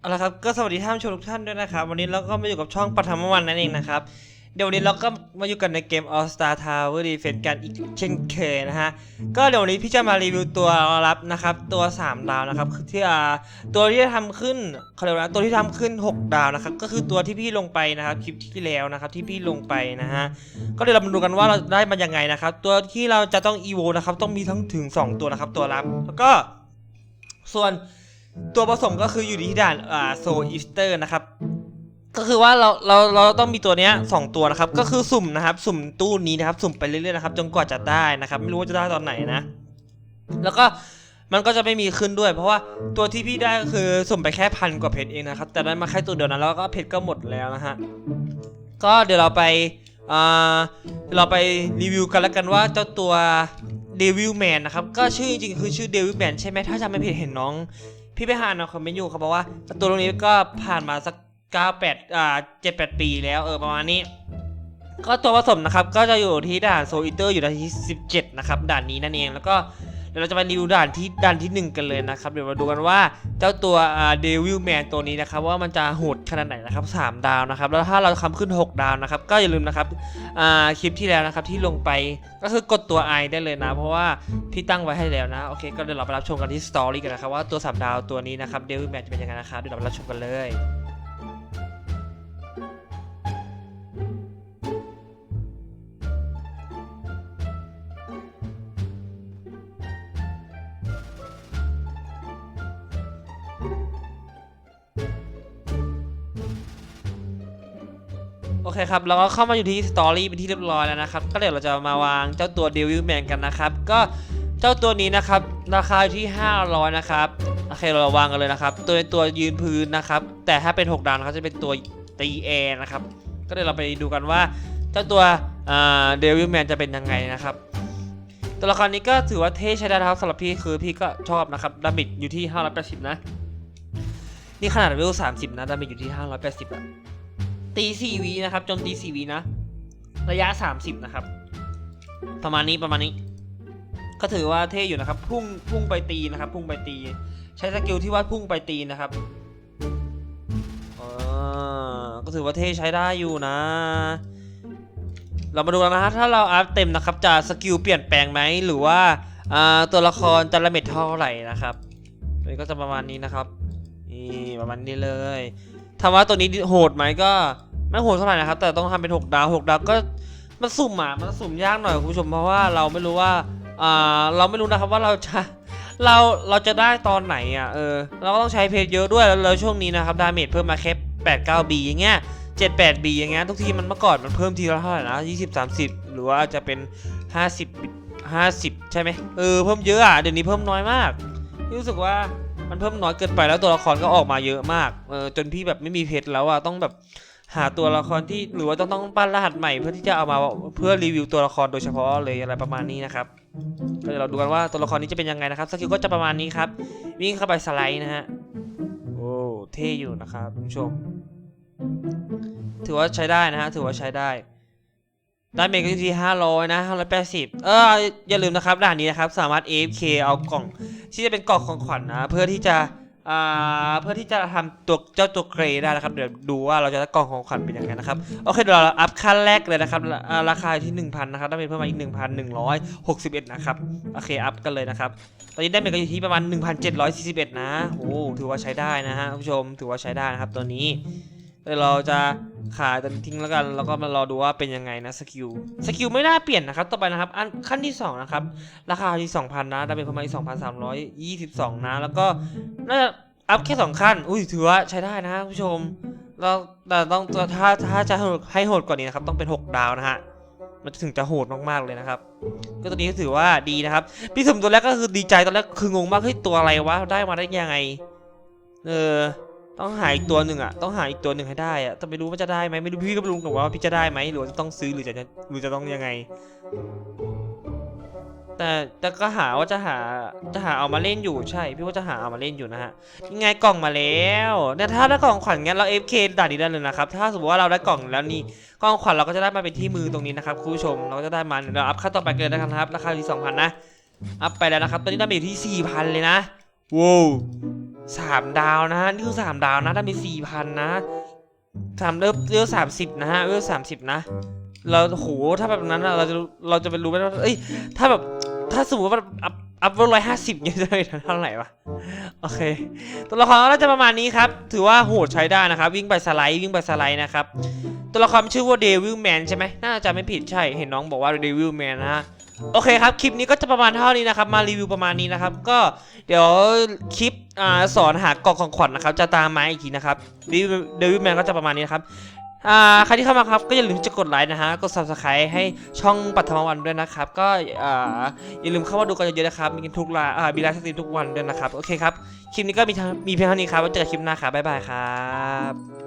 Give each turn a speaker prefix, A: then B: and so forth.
A: เอาละครับก็สวัสดีท่านผู้ชมทุกท่านด้วยนะครับ วันนี้เราก็มาอยู่กับช่องปฐมวันนั่นเองนะครับ เดี๋ยววันนี้เราก็มาอยู่กันในเกม All Star Tower Defense กันอีกเช่นเคยนะฮะ ก็เดี๋ยววันนี้พี่จะมารีวิวตัวรับนะครับ ตัว 3 ดาวนะครับคือที่อ่าตัวที่จะทำขึ้นเขาเรียกว่าตัวที่ทำขึ้น 6 ดาวนะครับ ก็คือตัวที่พี่ลงไปนะครับคลิปที่แล้วนะครับที่พี่ลงไปนะฮะ ก็เดี๋ยวเรามาดูกันว่าเราได้มันยังไงนะครับ ตัวที่เราจะต้อง EVO นะครับต้องมีทั้งถึง 2 ตัวนะครับตัวรับแล้วก็ส่วน ตัวผสมก็คืออยู่ที่ด่านอ่าโซอีสเตอร์นะครับ ก็คือว่าเราเราเราต้องมีตัวเนี้ยสองตัวนะครับ ก็คือสุ่มนะครับ สุ่มตู้นี้นะครับ สุ่มไปเรื่อยๆนะครับ จนกว่าจะได้นะครับ ไม่รู้ว่าจะได้ตอนไหนนะ แล้วก็มันก็จะไม่มีขึ้นด้วย เพราะว่าตัวที่พี่ได้ก็คือสุ่มไปแค่พันกว่าเพชรเองนะครับ แต่ได้มาแค่ตัวเดียวนะแล้วก็เพชรก็หมดแล้วนะฮะก็เดี๋ยวเราไปอ่าเดี๋ยวเราไปรีวิวกันแล้วกันว่าเจ้าตัวเดวิลแมนนะครับ ก็ชื่อจริงๆคือชื่อเดวิลแมนใช่ไหมถ้าจำไม่ผิดเห็นน้อง พี่ไปหาน้องคอมเมนต์อยู่เขาบอกว่าตัวตรงนี้ก็ผ่านมาสักเก้าแปดอ่าเจ็ดแปดปีแล้วเออประมาณนี้ ก็ตัวผสมนะครับก็จะอยู่ที่ด่านโซอิเตอร์อยู่ด่านที่ 17 นะครับด่านนี้นั่นเองแล้วก็ เดี๋ยวเราจะไปรีวิวด่านที่ด่านที่ 1 กันเลยนะครับ เดี๋ยวมาดูกันว่าเจ้าตัวเดวิลแมนตัวนี้นะครับว่ามันจะโหดขนาดไหนนะครับ3ดาวนะครับแล้วถ้าเราทำขึ้น 6 ดาวนะครับก็อย่าลืมนะครับคลิปที่แล้วนะครับที่ลงไปก็คือกดตัว I ได้เลยนะ เพราะว่าพี่ตั้งไว้ให้แล้วนะโอเคก็เดี๋ยวเราไปรับชมกันที่สตอรี่กันนะครับว่าตัว3ดาวตัวนี้นะครับเดวิลแมนจะเป็นยังไงนะครับเดี๋ยวเราไปรับชมกันเลย อเคครับเราก็เข้ามาอยู่ที่สตอรี่เป็นที่เรียบร้อยแล้วนะครับ ก็เดี๋ยวเราจะมาวางเจ้าตัวเดวิลแมนกันนะครับ ก็เจ้าตัวนี้นะครับ ราคาอยู่ที่ 500 นะครับ โอเค เราวางกันเลยนะครับ ตัวตัวยืนพื้นนะครับ แต่ถ้าเป็น 6ดาวนะครับจะเป็นตัวตีแอร์นะครับ ก็เดี๋ยวเราไปดูกันว่าเจ้าตัวเดวิลแมนจะเป็นยังไงนะครับ ตัวละครนี้ก็ถือว่าเท่ใช้ได้ครับสำหรับพี่คือพี่ก็ชอบนะครับ ดามิดอยู่ที่ 580 นะ นี่ขนาดเวล30 นะ ดามิดอยู่ที่ 580อะ ตีสี่วีนะครับโจมตีสี่วีนะ ระยะ 30 นะครับ ประมาณนี้ประมาณนี้ ก็ถือว่าเท่อยู่นะครับ พุ่งพุ่งไปตีนะครับ พุ่งไปตี ใช้สกิลที่ว่าพุ่งไปตีนะครับอ่าก็ถือว่าเท่ใช้ได้อยู่นะ เรามาดูกันนะฮะถ้าเราอัพเต็มนะครับ จะสกิลเปลี่ยนแปลงไหมหรือว่าอ่าตัวละครจะระเม็ดเท่าไหร่นะครับตัวนี้ก็จะประมาณนี้นะครับนี่ประมาณนี้เลยถามว่าตัวนี้โหดไหมก็ ไม่โหดเท่าไหร่นะครับ แต่ต้องทำเป็น 6 ดาว 6 ดาวก็มันสุ่มอะมันสุ่มยากหน่อยคุณผู้ชมเพราะว่าเราไม่รู้ว่าอ่าเราไม่รู้นะครับว่าเราจะเราเราจะได้ตอนไหนอะเออเราก็ต้องใช้เพจเยอะด้วยแล้วช่วงนี้นะครับดาเมจเพิ่มมาแค่8 9บีอย่างเงี้ย7 8บีอย่างเงี้ยทุกทีมันเมื่อก่อนมันเพิ่มทีละเท่าไหร่นะ20 30 หรือว่าจะเป็น 50 50 ใช่ไหมเออเพิ่มเยอะอะเดี๋ยวนี้เพิ่มน้อยมากรู้สึกว่ามันเพิ่มน้อยเกินไปแล้วตัวละครก็ออกมาเยอะมากเออจนพี่แบบไม่มีเพจแล้วอะต้องแบบ หาตัวละครที่หรือว่าต้องต้องปั้นรหัสใหม่เพื่อที่จะเอามาเพื่อรีวิวตัวละครโดยเฉพาะเลยอะไรประมาณนี้นะครับก็เดี๋ยวเราดูกันว่าตัวละครนี้จะเป็นยังไงนะครับสกิลก็จะประมาณนี้ครับวิ่งเข้าไปสไลด์นะฮะโอ้เท่อยู่นะครับคุณผู้ชม ถือว่าใช้ได้นะฮะถือว่าใช้ได้ได้เมกก็อยู่ที่500 นะ580 เอออย่าลืมนะครับด่านนี้นะครับ สามารถ AFK เอากล่อง ที่จะเป็นกล่องของขวัญนะเพื่อที่จะ อ่าเพื่อที่จะทำตัวเจ้าตัวเกรย์ได้นะครับเดี๋ยวดูว่าเราจะได้กล่องของขวัญเป็นยังไงนะครับโอเคเดี๋ยวเราอัพขั้นแรกเลยนะครับอ่าราคาที่ 1,000นะครับได้เป็นเพิ่มมาอีก 1,161 นะครับโอเคอัพกันเลยนะครับตอนนี้ได้เมกก็อยู่ที่ประมาณ 1,741 นะโอ้ถือว่าใช้ได้นะฮะผู้ชมถือว่าใช้ได้นะครับตัวนี้ เดี๋ยวเราจะขายตันทิ้งแล้วกัน แล้วก็มารอดูว่าเป็นยังไงนะสกิล สกิลไม่น่าเปลี่ยนนะครับ ต่อไปนะครับ อันขั้นที่ 2 นะครับ ราคาที่ 2,000 นะได้เป็นประมาณ2,322 นะ แล้วก็น่าจะอัพแค่ 2 ขั้น อุ้ยถือว่าใช้ได้นะผู้ชม เราแต่ต้องถ้าถ้าจะให้โหดกว่านี้นะครับ ต้องเป็น 6 ดาวนะฮะมันถึงจะโหดมากๆเลยนะครับ ก็ตัวนี้ก็ถือว่าดีนะครับ พี่สมตัวแรกก็คือดีใจตอนแรกคืองงมากเฮ้ยตัวอะไรวะได้มาได้ยังไง เออ ต้องหาอีกตัวหนึ่งอะต้องหาอีกตัวหนึ่งให้ได้อะแต่ไม่รู้ว่าจะได้ไหมไม่รู้พี่ก็ไม่รู้กับว่าพี่จะได้ไหมหรือว่าจะต้องซื้อหรือจะหรือจะต้องยังไง แต่แต่ก็หาว่าจะหาจะหาเอามาเล่นอยู่ใช่ พี่ว่าจะหาเอามาเล่นอยู่นะฮะยังไงกล่องมาแล้วเนี่ยถ้าได้กล่องขวัญงั้นเรา FK ด่านนี้ได้เลยนะครับถ้าสมมติว่าเราได้กล่องแล้วนี่กล่องขวัญเราก็จะได้มาเป็นที่มือตรงนี้นะครับคุณผู้ชมเราก็จะได้มาเราอัพค่าต่อไปกันเลยนะครับราคาที่สองพันนะอัพไปแล้วนะครับตอนนี้ได้มาอยู่ที่สี่พันเลยนะว้าว สามดาวนะฮะนี่คือสามดาวนะถ้ามีสี่พันนะสามเริ่มเริ่มสามสิบนะฮะเริ่มสามสิบนะ เราโหถ้าแบบนั้นเราจะเราจะไปรู้ไหมว่าเอ้ยถ้าแบบถ้าสมมติว่าอัพอัพเวลร้อยห้าสิบเนี่ยจะได้เท่าไหร่วะโอเคตัวละครก็จะประมาณนี้ครับ ถือว่าโหดใช้ได้นะครับ วิ่งไปสไลด์วิ่งไปสไลด์นะครับ ตัวละครชื่อว่าเดวิลแมนใช่ไหมน่าจะไม่ผิดใช่เห็นน้องบอกว่าเดวิลแมนนะฮะ โอเคครับ คลิปนี้ก็จะประมาณเท่านี้นะครับ มารีวิวประมาณนี้นะครับ ก็เดี๋ยวคลิปอ่าสอนหากล่องของขวัญนะครับ จะตามมาอีกทีนะครับเดวิลแมนก็จะประมาณนี้นะครับใครที่เข้ามาครับก็อย่าลืมจะกดไลค์นะฮะ กด subscribe ให้ช่องปัทมวันด้วยนะครับ ก็อย่าลืมเข้ามาดูกันเยอะๆนะครับ มีกันทุกลามีไลฟ์สตรีมทุกวันด้วยนะครับ โอเคครับ คลิปนี้ก็มีมีเพียงเท่านี้ครับไว้เจอกันคลิปหน้าครับบ๊ายบายครับ